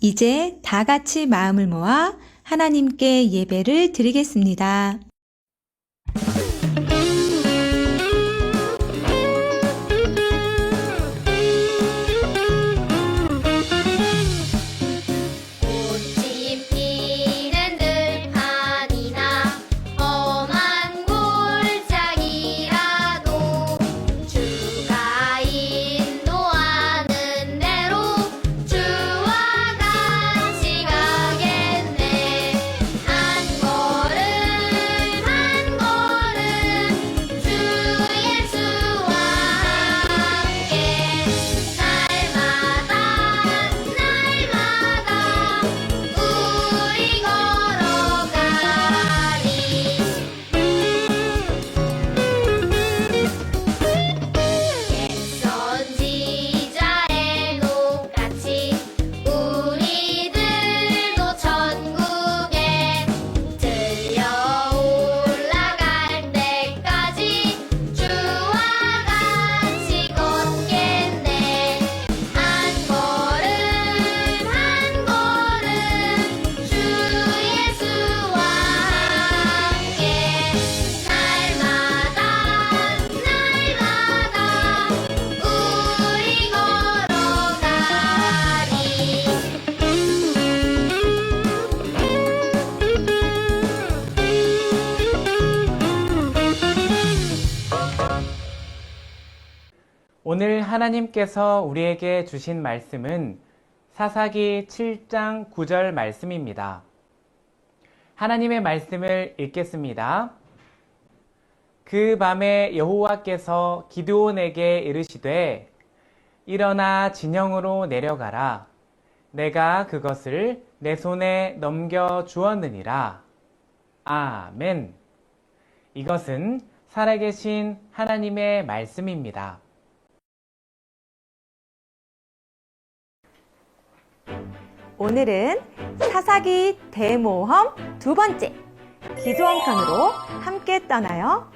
이제 다 같이 마음을 모아 하나님께 예배를 드리겠습니다. 오늘 하나님께서 우리에게 주신 말씀은 사사기 7장 9절 말씀입니다. 하나님의 말씀을 읽겠습니다. 그 밤에 여호와께서 기드온에게 이르시되 일어나 진영으로 내려가라. 내가 그것을 내 손에 넘겨 주었느니라. 아멘. 이것은 살아계신 하나님의 말씀입니다. 오늘은 사사기 대모험 두 번째 기도원 편으로 함께 떠나요.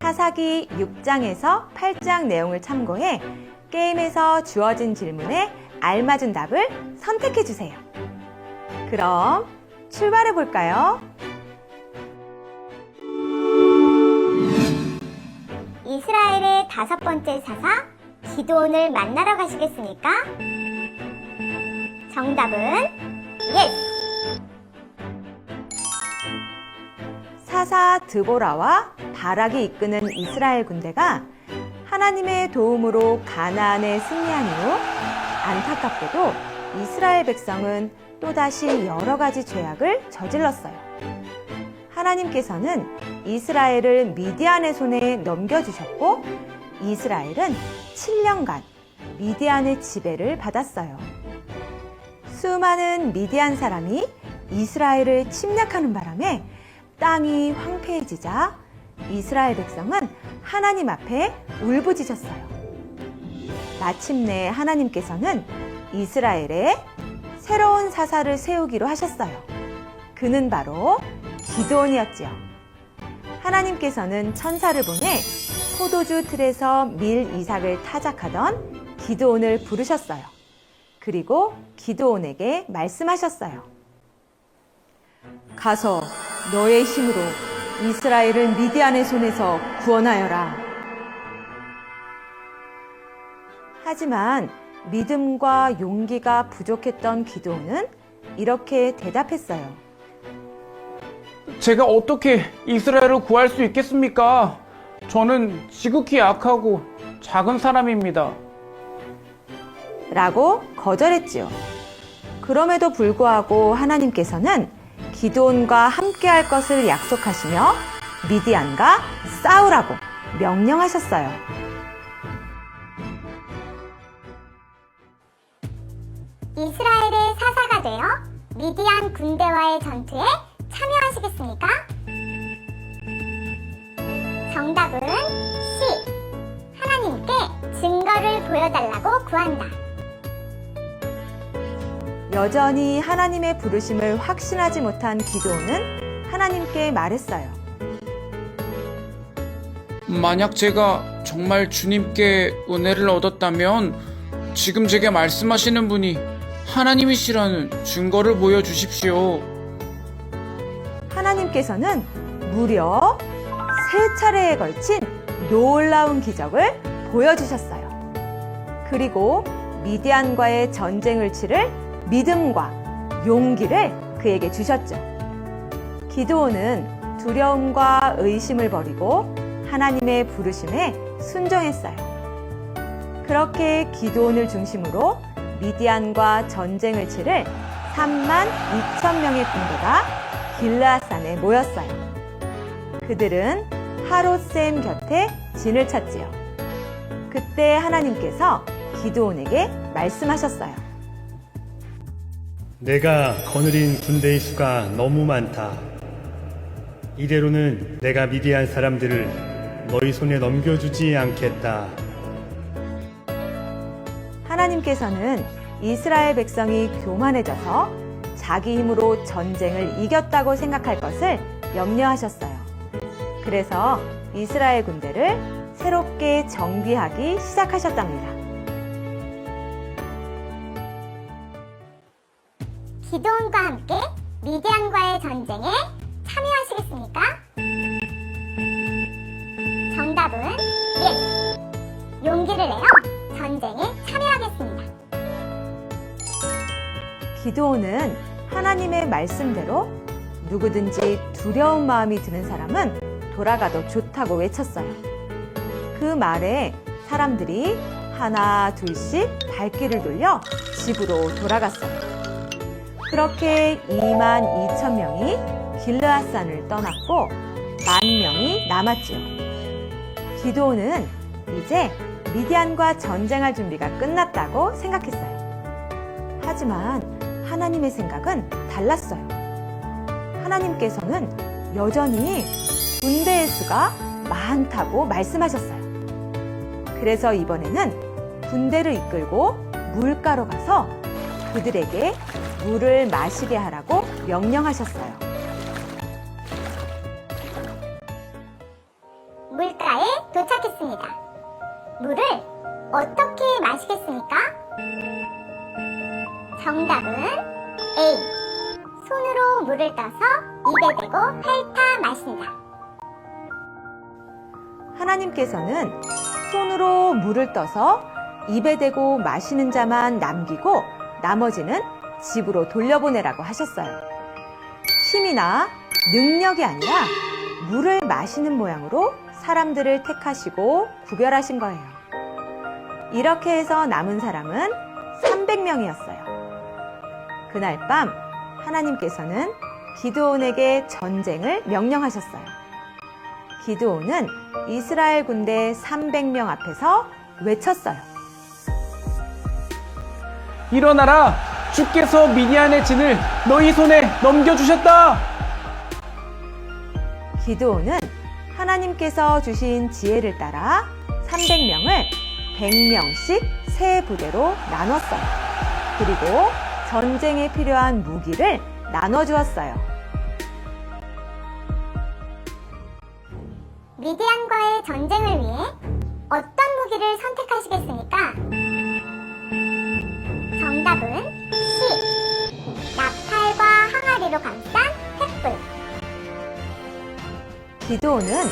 사사기 6장에서 8장 내용을 참고해 게임에서 주어진 질문에 알맞은 답을 선택해 주세요. 그럼 출발해 볼까요? 이스라엘의 다섯 번째 사사 기도온을 만나러 가시겠습니까? 정답은 예스! 사사 드보라와 바락이 이끄는 이스라엘 군대가 하나님의 도움으로 가나안에 승리한 이후 안타깝게도 이스라엘 백성은 또다시 여러 가지 죄악을 저질렀어요. 하나님께서는 이스라엘을 미디안의 손에 넘겨주셨고 이스라엘은 7년간 미디안의 지배를 받았어요. 수많은 미디안 사람이 이스라엘을 침략하는 바람에 땅이 황폐해지자 이스라엘 백성은 하나님 앞에 울부짖었어요. 마침내 하나님께서는 이스라엘에 새로운 사사를 세우기로 하셨어요. 그는 바로 기도원이었지요. 하나님께서는 천사를 보내 포도주 틀에서 밀 이삭을 타작하던 기도원을 부르셨어요. 그리고 기도원에게 말씀하셨어요. 가서 너의 힘으로 이스라엘을 미디안의 손에서 구원하여라. 하지만 믿음과 용기가 부족했던 기도원은 이렇게 대답했어요. 제가 어떻게 이스라엘을 구할 수 있겠습니까? 저는 지극히 약하고 작은 사람입니다. 라고 거절했지요. 그럼에도 불구하고 하나님께서는 기도원과 함께 할 것을 약속하시며 미디안과 싸우라고 명령하셨어요. 이스라엘의 사사가 되어 미디안 군대와의 전투에 참여하시겠습니까? 정답은 C. 하나님께 증거를 보여달라고 구한다. 여전히 하나님의 부르심을 확신하지 못한 기도원은 하나님께 말했어요. 만약 제가 정말 주님께 은혜를 얻었다면 지금 제게 말씀하시는 분이 하나님이시라는 증거를 보여주십시오. 하나님께서는 무려 세 차례에 걸친 놀라운 기적을 보여주셨어요. 그리고 미디안과의 전쟁을 치를 믿음과 용기를 그에게 주셨죠. 기도원은 두려움과 의심을 버리고 하나님의 부르심에 순종했어요. 그렇게 기도원을 중심으로 미디안과 전쟁을 치를 3만 2천 명의 군대가 길라산에 모였어요. 그들은 하롯셈 곁에 진을 쳤지요. 그때 하나님께서 기드온에게 말씀하셨어요. 내가 거느린 군대의 수가 너무 많다. 이대로는 내가 미디안 사람들을 너희 손에 넘겨주지 않겠다. 하나님께서는 이스라엘 백성이 교만해져서 자기 힘으로 전쟁을 이겼다고 생각할 것을 염려하셨어요. 그래서 이스라엘 군대를 새롭게 정비하기 시작하셨답니다. 기도원과 함께 미디안과의 전쟁에 참여하시겠습니까? 정답은 1. 용기를 내어 전쟁에 참여하겠습니다. 기도는 하나님의 말씀대로 누구든지 두려운 마음이 드는 사람은 돌아가도 좋다고 외쳤어요. 그 말에 사람들이 하나, 둘씩 발길을 돌려 집으로 돌아갔어요. 그렇게 2만 2천 명이 길르앗산을 떠났고 만 명이 남았지요. 기도는 이제 미디안과 전쟁할 준비가 끝났다고 생각했어요. 하지만 하나님의 생각은 달랐어요. 하나님께서는 여전히 군대의 수가 많다고 말씀하셨어요. 그래서 이번에는 군대를 이끌고 물가로 가서 그들에게 물을 마시게 하라고 명령하셨어요. 물가에 도착했습니다. 물을 어떻게 마시겠습니까? 정답은 A. 손으로 물을 떠서 입에 대고 핥아 마신다. 하나님께서는 손으로 물을 떠서 입에 대고 마시는 자만 남기고 나머지는 집으로 돌려보내라고 하셨어요. 힘이나 능력이 아니라 물을 마시는 모양으로 사람들을 택하시고 구별하신 거예요. 이렇게 해서 남은 사람은 300명이었어요. 그날 밤 하나님께서는 기드온에게 전쟁을 명령하셨어요. 기드온은 이스라엘 군대 300명 앞에서 외쳤어요. 일어나라! 주께서 미디안의 진을 너희 손에 넘겨주셨다! 기드온은 하나님께서 주신 지혜를 따라 300명을 100명씩 세 부대로 나눴어요. 그리고 전쟁에 필요한 무기를 나눠주었어요. 미디안과의 전쟁을 위해 어떤 무기를 선택하시겠습니까? 정답은 C. 나팔과 항아리로 감싼 횃불. 기드온은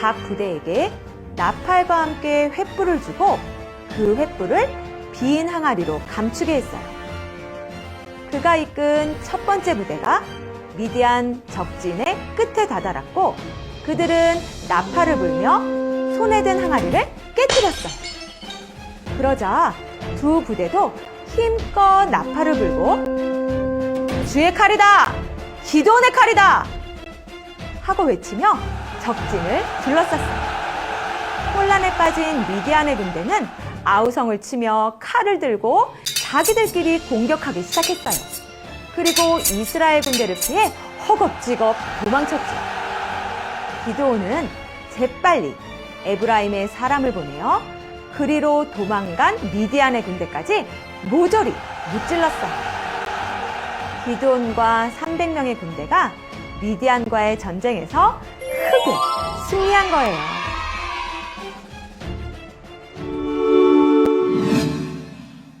각 부대에게 나팔과 함께 횃불을 주고 그 횃불을 빈 항아리로 감추게 했어요. 그가 이끈 첫 번째 부대가 미디안 적진의 끝에 다다랐고 그들은 나팔을 불며 손에 든 항아리를 깨뜨렸어요. 그러자 두 부대도 힘껏 나팔을 불고 주의 칼이다! 기도원의 칼이다! 하고 외치며 적진을 둘러쌌어요. 혼란에 빠진 미디안의 군대는 아우성을 치며 칼을 들고 자기들끼리 공격하기 시작했어요. 그리고 이스라엘 군대를 피해 허겁지겁 도망쳤죠. 기도원은 재빨리 에브라임의 사람을 보내어 그리로 도망간 미디안의 군대까지 모조리 무찔렀어요. 기도원과 300명의 군대가 미디안과의 전쟁에서 크게 승리한 거예요.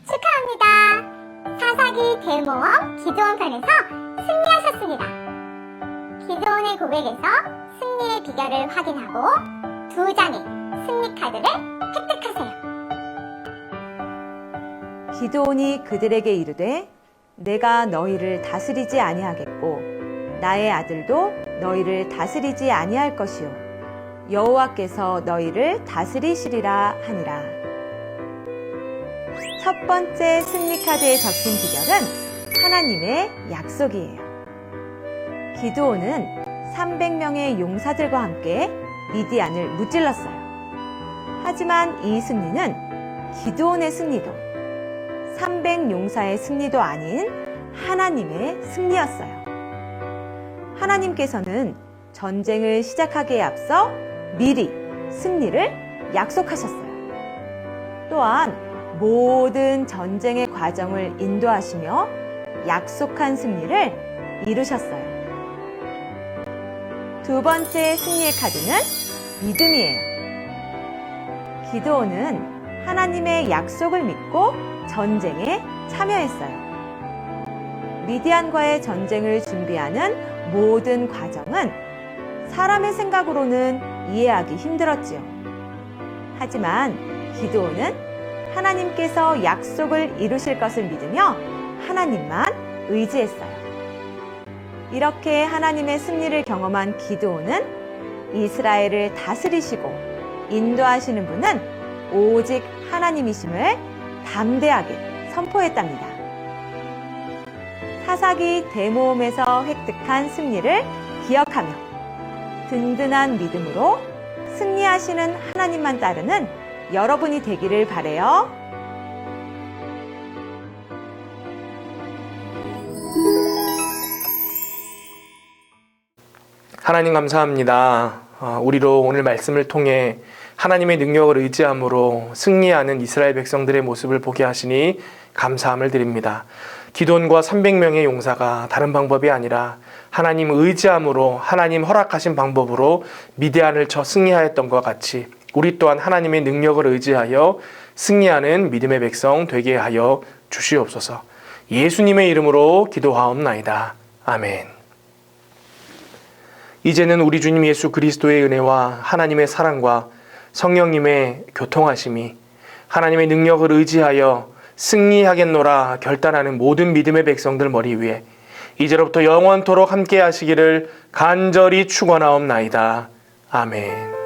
축하합니다. 사사기 대모험 기도원 편에서 승리하셨습니다. 기도원의 고백에서 승리의 비결을 확인하고 두 장의 승리 카드를 획득하세요. 기도온이 그들에게 이르되 내가 너희를 다스리지 아니하겠고 나의 아들도 너희를 다스리지 아니할 것이요 여호와께서 너희를 다스리시리라 하니라. 첫 번째 승리 카드에 적힌 비결은 하나님의 약속이에요. 기도온은 300명의 용사들과 함께 미디안을 무찔렀어요. 하지만 이 승리는 기도온의 승리도 300 용사의 승리도 아닌 하나님의 승리였어요. 하나님께서는 전쟁을 시작하기에 앞서 미리 승리를 약속하셨어요. 또한 모든 전쟁의 과정을 인도하시며 약속한 승리를 이루셨어요. 두 번째 승리의 카드는 믿음이에요. 기도원은 하나님의 약속을 믿고 전쟁에 참여했어요. 미디안과의 전쟁을 준비하는 모든 과정은 사람의 생각으로는 이해하기 힘들었지요. 하지만 기도원은 하나님께서 약속을 이루실 것을 믿으며 하나님만 의지했어요. 이렇게 하나님의 승리를 경험한 기도원은 이스라엘을 다스리시고 인도하시는 분은 오직 하나님이심을 담대하게 선포했답니다. 사사기 대모험에서 획득한 승리를 기억하며 든든한 믿음으로 승리하시는 하나님만 따르는 여러분이 되기를 바래요. 하나님 감사합니다. 어, 우리로 오늘 말씀을 통해 하나님의 능력을 의지함으로 승리하는 이스라엘 백성들의 모습을 보게 하시니 감사함을 드립니다. 기돈과 300명의 용사가 다른 방법이 아니라 하나님 의지함으로 하나님 허락하신 방법으로 미디안을 쳐 승리하였던 것 같이 우리 또한 하나님의 능력을 의지하여 승리하는 믿음의 백성 되게 하여 주시옵소서. 예수님의 이름으로 기도하옵나이다. 아멘. 이제는 우리 주님 예수 그리스도의 은혜와 하나님의 사랑과 성령님의 교통하심이 하나님의 능력을 의지하여 승리하겠노라 결단하는 모든 믿음의 백성들 머리 위에 이제로부터 영원토록 함께 하시기를 간절히 축원하옵나이다. 아멘.